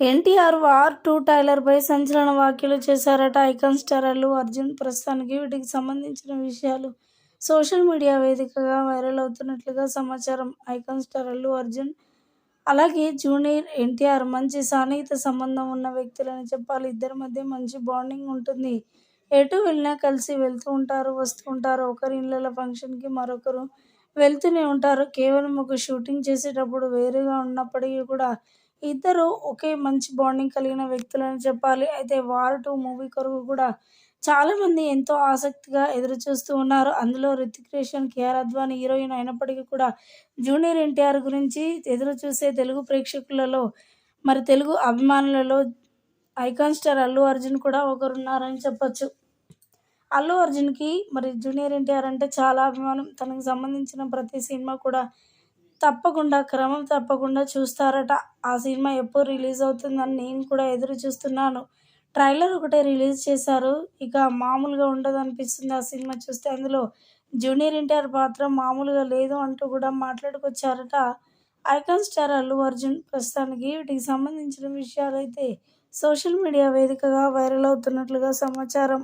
NTR war two టైలర్పై సంచలన వ్యాఖ్యలు చేశారట ఐకాన్ స్టార్ అల్లు అర్జున్ ప్రస్తుతానికి వీటికి సంబంధించిన విషయాలు. సోషల్ మీడియా వేదికగా వైరల్ అవుతున్నట్లుగా సమాచారం. ఐకాన్ స్టార్ అల్లు అర్జున్ అలాగే జూనియర్ ఎన్టీఆర్ మంచి సాన్నిహిత సంబంధం ఉన్న వ్యక్తులని చెప్పాలి. ఇద్దరి మధ్య మంచి బాండింగ్ ఉంటుంది. ఎటు వెళ్ళినా కలిసి వెళ్తూ ఉంటారు వస్తూ ఉంటారు. ఒకరి ఇళ్ళ ఫంక్షన్కి మరొకరు వెళ్తూనే ఉంటారు. కేవలం ఒక షూటింగ్ చేసేటప్పుడు వేరుగా ఉన్నప్పటికీ కూడా ఇద్దరు ఒకే మంచి బాండింగ్ కలిగిన వ్యక్తులని చెప్పాలి. అయితే వార్ టూ మూవీ కొరకు కూడా చాలామంది ఎంతో ఆసక్తిగా ఎదురు చూస్తూ ఉన్నారు. అందులో రితిక్ రోషన్ కేఆర్ అద్వాని హీరోయిన్ అయినప్పటికీ కూడా జూనియర్ ఎన్టీఆర్ గురించి ఎదురు చూసే తెలుగు ప్రేక్షకులలో మరి తెలుగు అభిమానులలో ఐకాన్ స్టార్ అల్లు అర్జున్ కూడా ఒకరున్నారని చెప్పొచ్చు. అల్లు అర్జున్కి మరి జూనియర్ ఎన్టీఆర్ అంటే చాలా అభిమానం. తనకు సంబంధించిన ప్రతి సినిమా కూడా తప్పకుండా క్రమం తప్పకుండా చూస్తారట. ఆ సినిమా ఎప్పుడు రిలీజ్ అవుతుందని నేను కూడా ఎదురు చూస్తున్నాను. ట్రైలర్ ఒకటే రిలీజ్ చేశారు. ఇక మామూలుగా ఉండదు అనిపిస్తుంది ఆ సినిమా చూస్తే. అందులో జూనియర్ ఎన్టీఆర్ పాత్ర మామూలుగా లేదు అంటూ కూడా మాట్లాడుకొచ్చారట. Icon star Allu Arjun. ప్రస్తుతానికి వీటికి సంబంధించిన విషయాలైతే సోషల్ మీడియా వేదికగా వైరల్ అవుతున్నట్లుగా సమాచారం.